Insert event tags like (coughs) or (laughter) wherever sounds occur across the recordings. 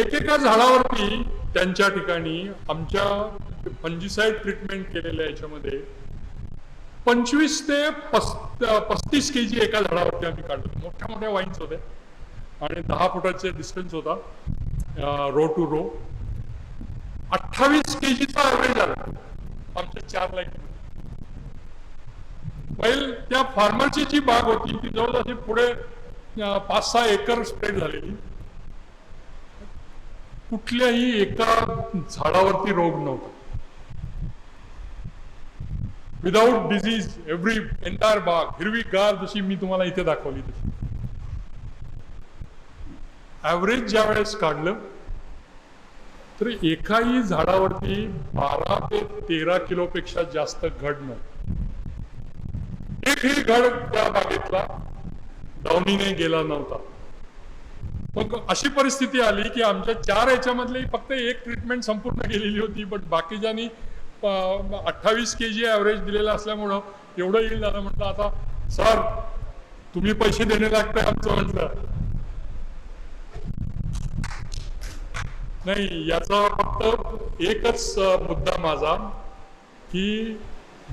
एकेका झाडावरती त्यांच्या ठिकाणी आमच्या फंजिसाईड ट्रीटमेंट केलेल्या याच्यामध्ये पंचवीस ते पस्तीस के जी एका झाडावरती आम्ही काढलो. मोठ्या मोठ्या वाईन्स होत्या. आणि दहा फुटाचे डिस्टन्स होता रो टू रो अठ्ठावीस के जीचा ॲव्हरेज आला आमच्या चार लाईन वेल त्या फार्मरची जी बाग होती ती जवळ पुढे पाच सहा एकर स्प्रेड झालेली. कुठल्याही एका झाडावरती रोग नव्हता. विदाउट डिझीज एव्हरी एंटायर बाग हिरवी गार जशी मी तुम्हाला इथे दाखवली तशी. ऍव्हरेज ज्या वेळेस काढलं तर एकाही झाडावरती बारा ते तेरा किलो पेक्षा जास्त घड नव्हतं. एकही घड त्या बागेतला डाऊनीने गेला नव्हता. मग अशी परिस्थिती आली की आमच्या चार याच्यामधली फक्त एक ट्रीटमेंट संपूर्ण केलेली होती बट बाकीच्यानी अठ्ठावीस के जी ॲव्हरेज दिलेला असल्यामुळं एवढं येईल झालं म्हटलं आता सर तुम्ही पैसे देणे लागतंय आमचं म्हटलं. नाही याचा फक्त एकच मुद्दा माझा की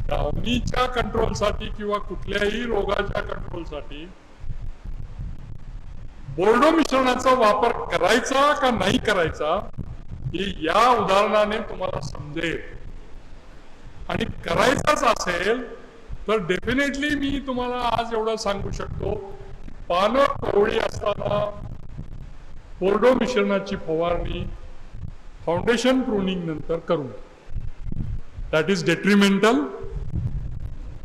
डावणीच्या कंट्रोलसाठी किंवा कुठल्याही रोगाच्या कंट्रोलसाठी बोर्डो मिश्रणाचा वापर करायचा का नाही करायचा हे या उदाहरणाने तुम्हाला समजेल. आणि करायचाच असेल तर डेफिनेटली मी तुम्हाला आज एवढं सांगू शकतो पानं कोवळी असताना बोर्डो मिश्रणाची फवारणी फाउंडेशन प्रूनिंग नंतर करू दॅट इज डेट्रिमेंटल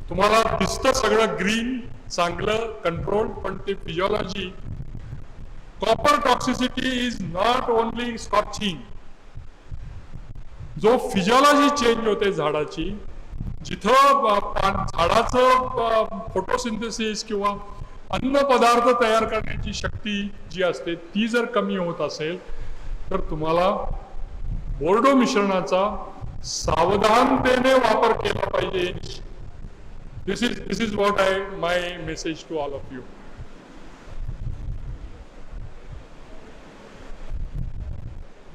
तुम्हाला दिसतं सगळं ग्रीन चांगलं कंट्रोल पण ते physiology copper toxicity is not only scorching जो फिजिओलॉजी चेंज होते झाडाची जिथं झाडाचं फोटोसिंथेसिस किंवा अन्न पदार्थ तयार करण्याची शक्ती जी असते ती जर कमी होत असेल तर तुम्हाला बोर्डो मिश्रणाचा सावधानतेने वापर केला पाहिजे. This is this is what I my message to all of you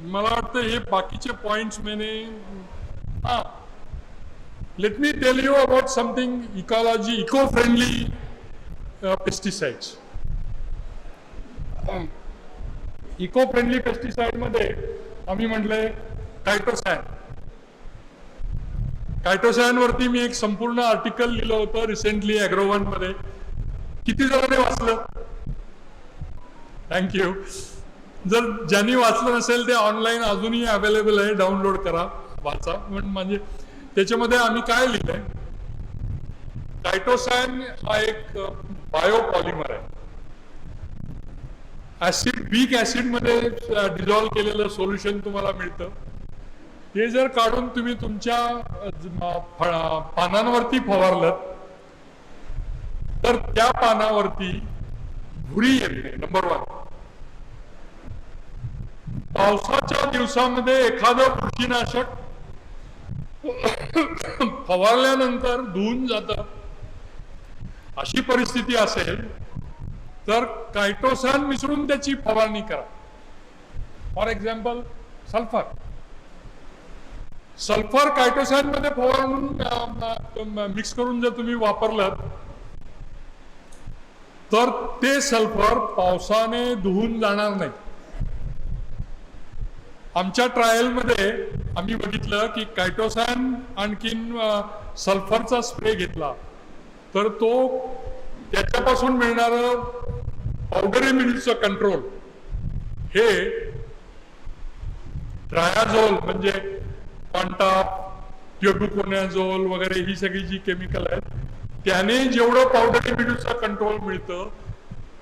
मला वाटतं हे बाकीचे पॉइंट्स मैंने हा. Let me tell you about something ecology eco friendly pesticides eco friendly पेस्टिसाइडमध्ये आम्ही म्हटलंय कायटोसॅन कायटोसॅन वरती मी एक संपूर्ण आर्टिकल लिहिलं होतं रिसेंटली अॅग्रोवनमध्ये. किती जणांनी वाचलं? थँक्यू जर ज्यांनी वाचलं नसेल ते ऑनलाईन अजूनही अवेलेबल आहे डाउनलोड करा वाचा. पण म्हणजे त्याच्यामध्ये आम्ही काय लिहिलंय? कायटोसॅन हा एक बायोपॉलिमर आहे. ऍसिड वीक ऍसिडमध्ये डिझॉल्व केलेलं सोल्युशन तुम्हाला मिळतं. हे जर काढून तुम्ही तुमच्या पानांवरती फवारलं तर त्या पानावरती भुरी येते नंबर वन पावसाच्या दिवसामध्ये एखादं बुरशीनाशक फवारल्यानंतर धुवून जात. अशी परिस्थिती असेल तर कायटोसान मिसळून त्याची फवारणी करा. फॉर एक्झाम्पल सल्फर सल्फर कायटोसॅनमध्ये फवारून मिक्स करून जर तुम्ही वापरलं तर ते सल्फर पावसाने धुवून जाणार नाही. आमच्या ट्रायलमध्ये आम्ही बघितलं की कायटोसॅन आणखीन सल्फरचा स्प्रे घेतला. तर तो त्याच्यापासून मिळणार पावडरी मिल्कचं कंट्रोल हे ट्रायाझोल म्हणजे पांटा ट्युब्युकोनॅझोल वगैरे ही सगळी जी केमिकल आहेत त्याने जेवढं पावडरी मिल्कचं कंट्रोल मिळतं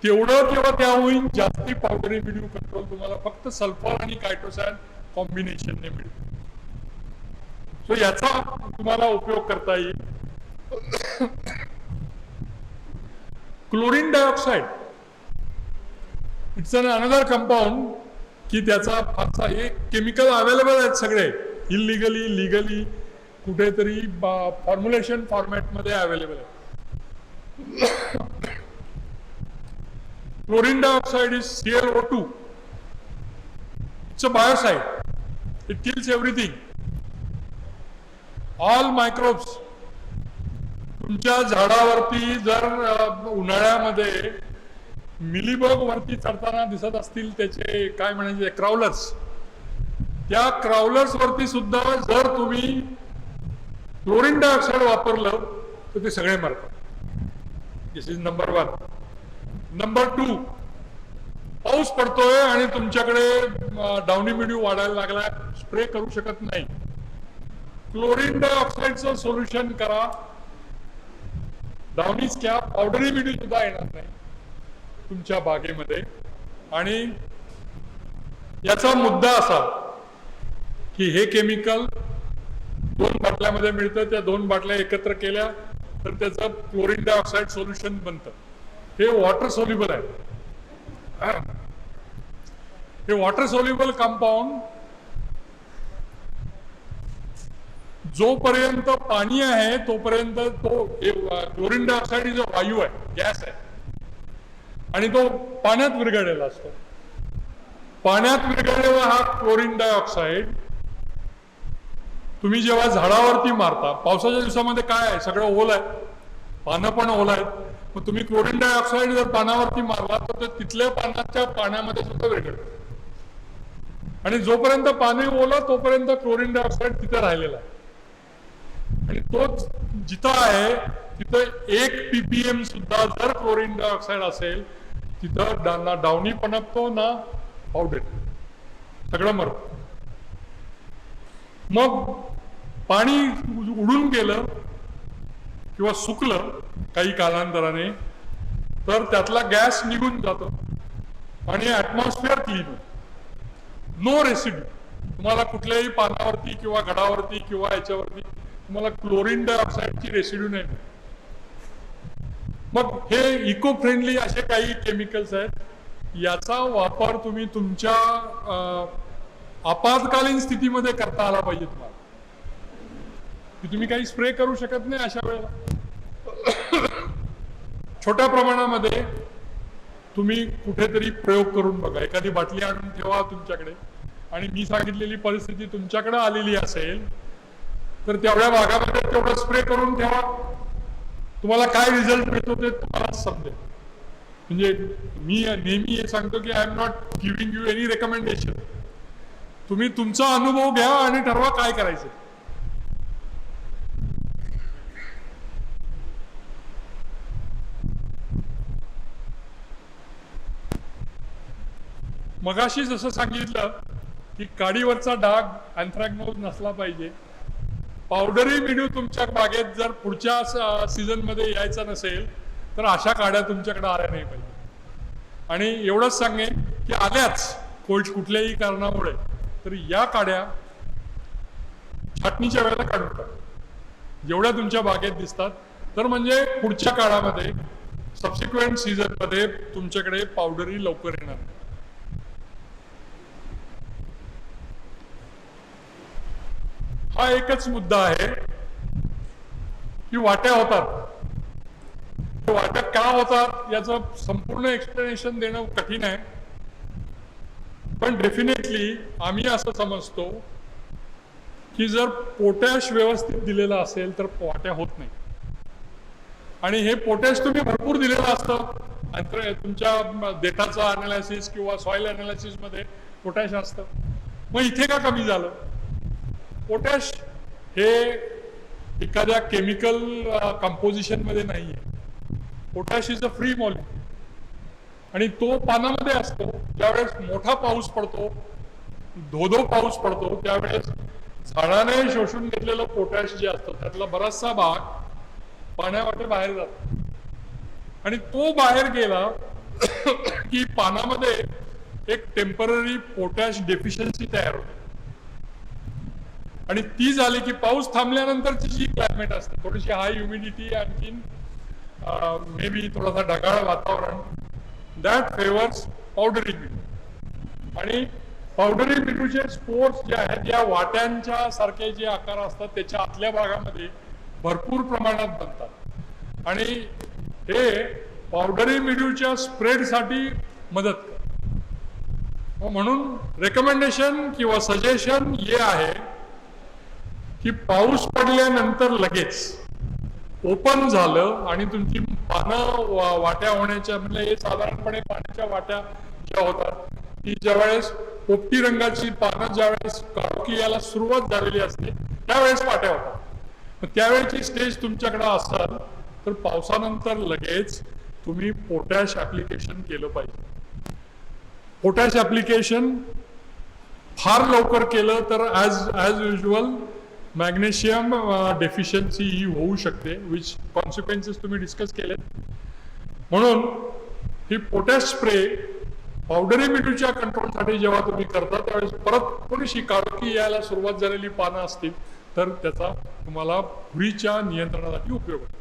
तेवढं किंवा त्याहून जास्ती पावडरी मिल्यू कंट्रोल तुम्हाला फक्त सल्फर आणि कायटोसॅन कॉम्बिनेशनने मिळेल. सो याचा तुम्हाला उपयोग करता येईल. Chlorine dioxide it's an another compound की त्याचा फारसा हे केमिकल अवेलेबल आहेत सगळे. इलिगली लिगली कुठेतरी फॉर्म्युलेशन फॉर्मॅटमध्ये अवेलेबल आहे chlorine dioxide is C L O two it's a biocide it kills everything all microbes तुमच्या झाडावरती जर उन्हाळ्यामध्ये मिलीबग वरती चढताना दिसत असतील त्याचे काय म्हणायचे क्रावलर्स त्या क्राउलर्स वरती सुद्धा जर तुम्ही क्लोरीन डायऑक्साईड वापरलं तर ते सगळे मरतात. This is number one number two पाऊस पडतोय आणि तुमच्याकडे अ, मिडू वाढायला लागलाय. स्प्रे करू शकत नाही. क्लोरीन डायऑक्साईडचं सोल्युशन करा. डाउनीज क्या पावडरी मिडू सुद्धा येणार नाही तुमच्या बागेमध्ये. आणि याचा मुद्दा असा की हे केमिकल दोन बाटल्यामध्ये मिळतं. त्या दोन बाटल्या एकत्र केल्या तर त्याचं क्लोरीन डायऑक्साईड सोल्युशन बनतं. हे वॉटर सोल्युबल आहे. हे वॉटर सोल्युबल कंपाऊंड जोपर्यंत पाणी आहे तोपर्यंत तो क्लोरीन डायऑक्साईड जो वायू आहे गॅस आहे. आणि तो पाण्यात विरघळलेला असतो. पाण्यात विरघळलेला हा क्लोरीन डायऑक्साईड तुम्ही जेव्हा झाडावरती मारता पावसाच्या दिवसामध्ये काय आहे? सगळं ओल आहे. पानं पण ओल आहेत. मग तुम्ही क्लोरीन डायऑक्साईड जर पानावरती मारला तर तिथल्या पानाच्या पाण्यामध्ये सुद्धा वेगळं. आणि जोपर्यंत पाणी ओलं तोपर्यंत क्लोरीन डायऑक्साईड तिथे राहिलेला आहे. आणि तोच जिथं आहे तिथं एक पीपीएम सुद्धा जर क्लोरीन डायऑक्साईड असेल तिथं ना डावणी पणपतो ना पावडर सगळं मरतो. मग पाणी उडून गेलं किंवा सुकलं काही कालांतराने तर त्यातला गॅस निघून जातो आणि ॲटमॉस्फिअर क्लीन होतं. नो रेसिड्यू तुम्हाला कुठल्याही पानावरती किंवा घडावरती किंवा याच्यावरती तुम्हाला क्लोरीन डायऑक्साईडची रेसिड्यू नाही मग हे इको फ्रेंडली असे काही केमिकल्स आहेत. याचा वापर तुम्ही तुमच्या आपत्कालीन स्थितीमध्ये करता आला पाहिजे तुम्हाला. की तुम्ही काही स्प्रे करू शकत नाही अशा वेळेला. छोट्या प्रमाणामध्ये तुम्ही कुठेतरी प्रयोग करून बघा. एखादी बाटली आणून ठेवा तुमच्याकडे. आणि मी सांगितलेली परिस्थिती तुमच्याकडे आलेली असेल तर तेवढ्या भागामध्ये तेवढं स्प्रे करून ठेवा. तुम्हाला काय रिझल्ट मिळतो ते तुम्हालाच समजेल. म्हणजे मी नेहमी हे सांगतो की I am not giving you any recommendation तुम्ही तुमचा अनुभव घ्या आणि ठरवा काय करायचं मगाशी जसं सांगितलं की काडीवरचा डाग अँथ्रॅक्नोज नसला पाहिजे. पावडरी मिडू तुमच्या बागेत जर पुढच्या सीझनमध्ये यायचा नसेल तर अशा काड्या तुमच्याकडे आल्या नाही पाहिजे. आणि एवढंच सांगेन की आल्याच कोल्ड कुठल्याही कारणामुळे तर या काड्या छाटणीच्या वेळेला काढून टाका. जेवढ्या तुमच्या बागेत दिसतात तर म्हणजे पुढच्या काळामध्ये सबसिक्वेंट सीझनमध्ये तुमच्याकडे पावडरी लवकर येणार नाही. हा एकच मुद्दा आहे की वाट्या होतात. वाट्या का होतात याचं संपूर्ण एक्सप्लेनेशन देणं कठीण आहे. पण डेफिनेटली आम्ही असं समजतो की जर पोटॅश व्यवस्थित दिलेला असेल तर वाट्या होत नाही. आणि हे पोटॅश तुम्ही भरपूर दिलेलं असतं. तुमच्या देठाचं अनालिसिस किंवा सॉइल अनालिसिसमध्ये पोटॅश असतं. मग इथे का कमी झालं? पोटॅश हे एखाद्या केमिकल कंपोजिशनमध्ये नाहीये. Potash is a free molecule आणि तो पानामध्ये असतो. ज्यावेळेस मोठा पाऊस पडतो धोधो पाऊस पडतो त्यावेळेस झाडाने शोषून घेतलेलं पोटॅश जे असतं त्यातला बराचसा भाग पाण्यावाटे बाहेर जातो. आणि तो बाहेर गेला (coughs) की पानामध्ये एक टेंपररी पोटॅश डेफिशियन्सी तयार होते. आणि ती झाली की पाऊस थांबल्यानंतरची जी क्लायमेट असते थोडीशी हाय ह्युमिडिटी आणखीन मे बी थोडासा ढगाळ वातावरण दॅट फेवर्स पावडरी मिठू आणि पावडरी मिठूचे स्पोर्ट्स जे आहेत या वाट्यांच्या सारखे जे आकार असतात त्याच्या आतल्या भागामध्ये भरपूर प्रमाणात बनतात. आणि हे पावडरी मिडूच्या स्प्रेडसाठी मदत करतात. म्हणून रेकमेंडेशन किंवा सजेशन हे आहे की पाऊस पडल्यानंतर लगेच ओपन झालं आणि तुमची पानं वा- वाट्या होण्याच्या म्हणजे हे साधारणपणे पाण्याच्या वाट्या ज्या होतात ती ज्यावेळेस पोपटी रंगाची पानं ज्यावेळेस काळोखी यायला सुरुवात झालेली असते त्यावेळेस वाट्या होतात. त्यावेळेची स्टेज तुमच्याकडे असाल तर पावसानंतर लगेच तुम्ही पोटॅश ऍप्लिकेशन केलं पाहिजे. पोटॅश ऍप्लिकेशन फार लवकर केलं तर as as usual magnesium deficiency ही होऊ शकते विच कॉन्सिक्वेन्सेस तुम्ही डिस्कस केलेत. म्हणून ही पोटॅश स्प्रे पावडरी मिठूच्या कंट्रोलसाठी जेव्हा तुम्ही करता त्यावेळेस परत थोडीशी काळोखी यायला सुरुवात झालेली पानं असतील तर त्याचा तुम्हाला भुरीच्या नियंत्रणासाठी उपयोग होतो.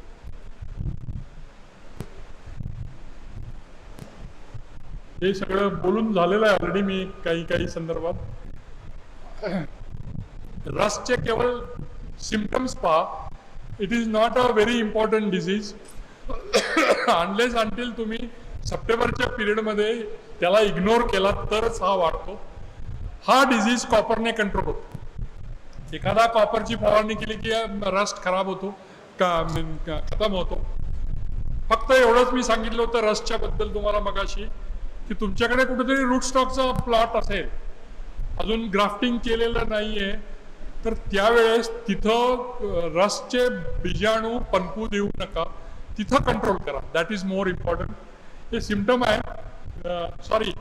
हे सगळं बोलून झालेलं आहे ऑलरेडी मी काही काही संदर्भात. रसचे केवळ सिम्पटम्स पहा. It is not a very important disease unless until तुम्ही सप्टेंबरच्या पिरियडमध्ये त्याला इग्नोर केला तरच हा वाढतो. हा डिझीज कॉपरने कंट्रोल होतो. एखादा कॉपरची फवारणी केली की रस्ट खराब होतो का- खतम होतो. फक्त एवढंच मी सांगितलं होतं रसच्या बद्दल तुम्हाला मगाशी की तुमच्याकडे कुठेतरी रूट स्टॉकचा प्लॉट असेल. अजून ग्राफ्टिंग केलेलं नाहीये. तर त्यावेळेस तिथं रसचे बीजाणू पनपू देऊ नका. तिथं कंट्रोल करा. दॅट इज मोर इम्पॉर्टंट हे सिमटम आहे. सॉरी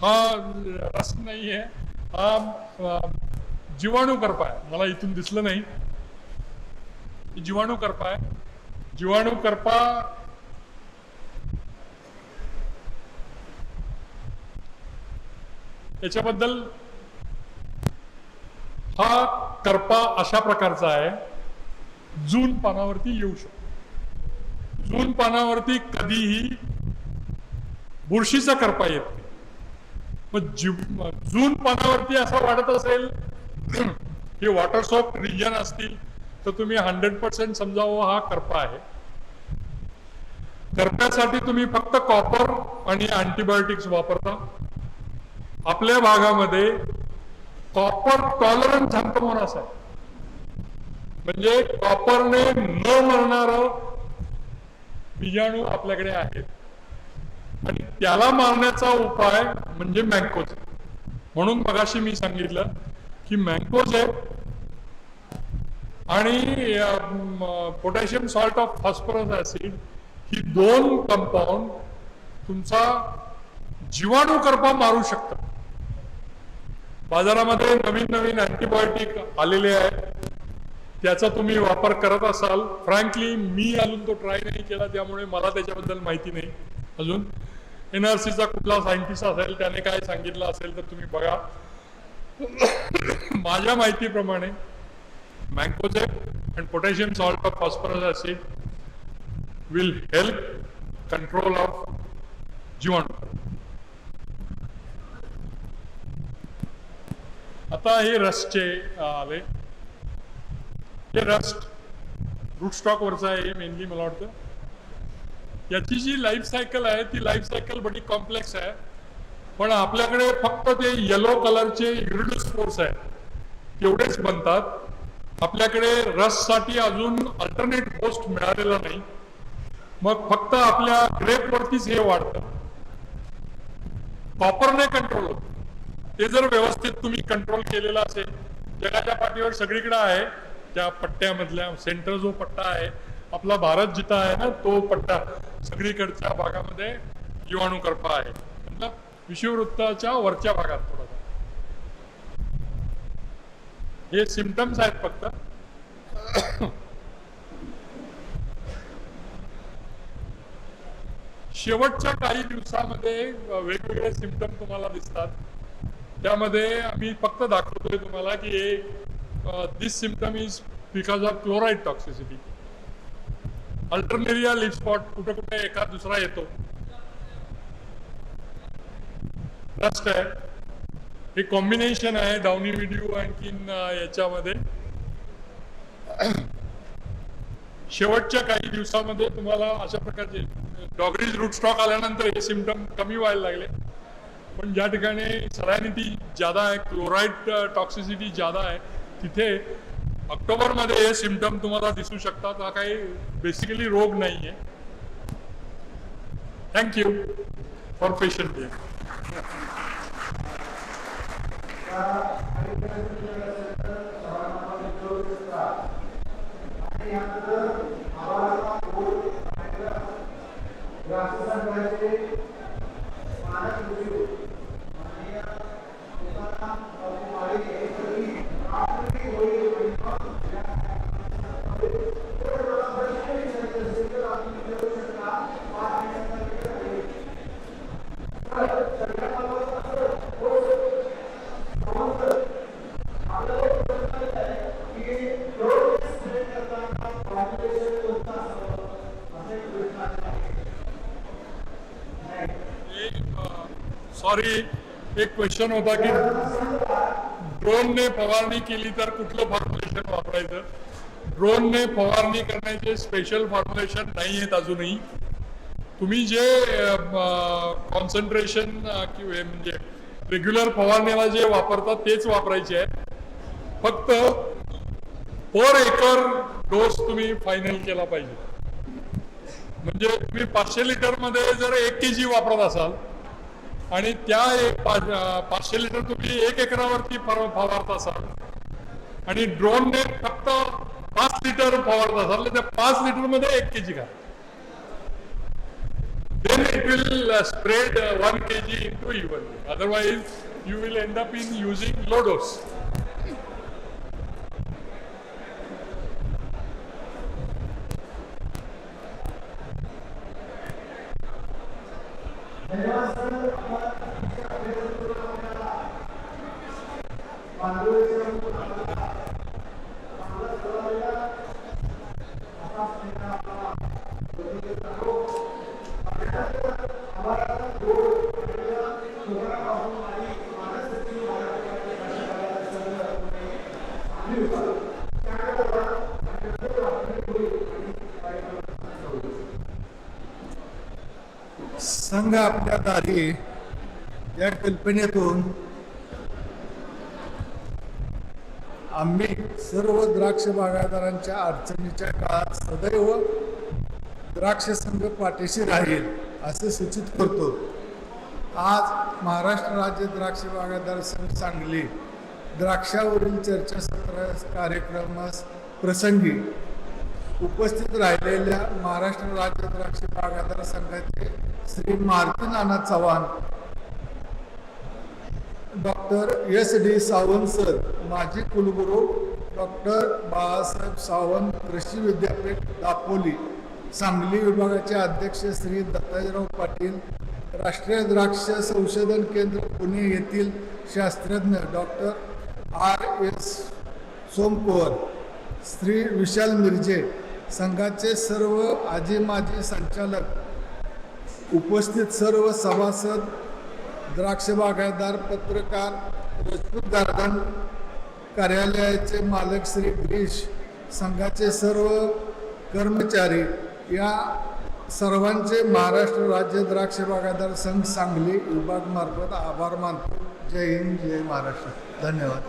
हा रस नाही आहे हा जीवाणू करपा आहे मला इथून दिसलं नाही. जीवाणू करपा आहे जीवाणू करपा याच्याबद्दल हा करपा अशा प्रकारचा आहे जून पानावरती येऊ शकतो. जून पानावरती कधीही बुरशीचा करपा येत नाही. मग जून पानावरती असं वाटत असेल की वॉटर सॉफ्ट रिजन असतील तर तुम्ही हंड्रेड पर्सेंट समजावं हा करपा आहे. करप्यासाठी तुम्ही फक्त कॉपर आणि अँटीबायोटिक्स वापरता. आपल्या भागामध्ये कॉपर टॉलरन्स झंकमोनास आहे. म्हणजे कॉपरने न मरणार बीजाणू आपल्याकडे आहेत. आणि त्याला मारण्याचा उपाय म्हणजे मँकोज म्हणून मगाशी मी सांगितलं की मँकोज आणि potassium salt of phosphorous acid ही दोन कंपाऊंड तुमचा जीवाणू करपा मारू शकतात. बाजारामध्ये नवीन नवीन अँटीबायोटिक आलेले आहेत. त्याचा तुम्ही वापर करत असाल. फ्रँकली मी अजून तो ट्राय नाही केला त्यामुळे मला त्याच्याबद्दल माहिती नाही अजून. एन आर सीचा कुठला सायंटिस्ट असेल त्याने काय सांगितलं असेल तर तुम्ही बघा. (coughs) माझ्या माहितीप्रमाणे mancozeb and potassium salt of phosphorous acid will help control of जीवाणू. आता हे रस्टचे आले हे रस्ट रूट स्टॉक वरचं आहे मेनली मला वाटतं. याची जी लाईफ सायकल आहे ती लाईफ सायकल बडी कॉम्प्लेक्स आहे. पण आपल्याकडे फक्त ते येलो कलरचे स्पोर्ट्स आहेत एवढेच बनतात. आपल्याकडे रससाठी अजून अल्टरनेट होस्ट मिळालेला नाही. मग फक्त आपल्या ग्रेप वरतीच हे वाढतं. कॉपरने कंट्रोल होतं. ते जर व्यवस्थित तुम्ही कंट्रोल केलेलं असेल जगाच्या पाठीवर सगळीकडे आहे त्या पट्ट्यामधल्या सेंटर जो पट्टा आहे आपला भारत जिथं आहे ना तो पट्टा सगळीकडच्या भागामध्ये जीवाणू करपा आहे. मतलब विषुववृत्ताच्या वरच्या भागात थोडासा हे सिमटम्स आहेत फक्त. शेवटच्या काही दिवसामध्ये वेगवेगळे सिमटम तुम्हाला दिसतात. त्यामध्ये आम्ही फक्त दाखवतोय तुम्हाला की this symptom is because of chloride toxicity alternaria leaf spot कुठे कुठे एखाद दुसरा येतो. रस्ट आहे हे कॉम्बिनेशन आहे डाउनी व्हिडिओ आणखीन याच्यामध्ये. शेवटच्या काही दिवसामध्ये तुम्हाला अशा प्रकारचे डॉगरीज रूट स्टॉक आल्यानंतर हे सिमटम कमी व्हायला लागले. पण ज्या ठिकाणी सलायनिटी ज़्यादा आहे, क्लोराईड टॉक्सिसिटी ज़्यादा आहे, तिथे ऑक्टोबरमध्ये हे सिमटम तुम्हाला दिसू शकतात. हा काही बेसिकली रोग नाही आहे thank you for patient sorry एक क्वेश्चन होता की ड्रोनने फवारणी केली तर कुठलं फॉर्म्युलेशन वापरायचं? ड्रोनने फवारणी करण्याचे स्पेशल फॉर्म्युलेशन नाही आहेत अजूनही. तुम्ही जे कॉन्सन्ट्रेशन किंवा म्हणजे रेग्युलर फवारणीला जे वापरतात तेच वापरायचे आहे फक्त पर एकर डोस तुम्ही फायनल केला पाहिजे. म्हणजे तुम्ही पाचशे लिटरमध्ये जर एक के जी वापरत असाल आणि त्या एक पाचशे लिटर तुम्ही एक एकरावरती फवारत असाल आणि ड्रोनने फक्त पाच लिटर फवारत असाल त्या पाच लिटरमध्ये एक के जी घ्या then it will uh, spread uh, 1 kg into evenly. Otherwise, you will end up in using low dose. संघ आपल्या दारी या कल्पनेतून आम्ही सर्व द्राक्ष बागायतदारांच्या अडचणीच्या काळात सदैव द्राक्ष संघ पाठीशी राहील असे सूचित करतो. आज महाराष्ट्र राज्य द्राक्ष बागायतदार संघ सांगली. द्राक्षावरील चर्चासत्र कार्यक्रमास प्रसंगी उपस्थित राहिलेल्या महाराष्ट्र राज्य द्राक्ष बागायतदार संघाचे Shri Maruti Nana Chavan doctor S D Sawant sir माजी कुलगुरू डॉक्टर बाळासाहेब सावंत कृषी विद्यापीठ दापोली सांगली विभागाचे अध्यक्ष श्री दत्ताजीराव पाटील राष्ट्रीय द्राक्ष संशोधन केंद्र पुणे येथील शास्त्रज्ञ doctor R S Somkuwar Shri Vishal Mirje संघाचे सर्व आजी माजी संचालक उपस्थित सर्व सभासद द्राक्ष बागायतदार पत्रकार राजपूत गार्डन कार्यालयाचे मालक श्री गिरीश संघाचे सर्व कर्मचारी या सर्वांचे महाराष्ट्र राज्य द्राक्ष बागायतदार संघ सांगली विभाग मार्फत आभार मानतो. जय हिंद जय महाराष्ट्र. धन्यवाद.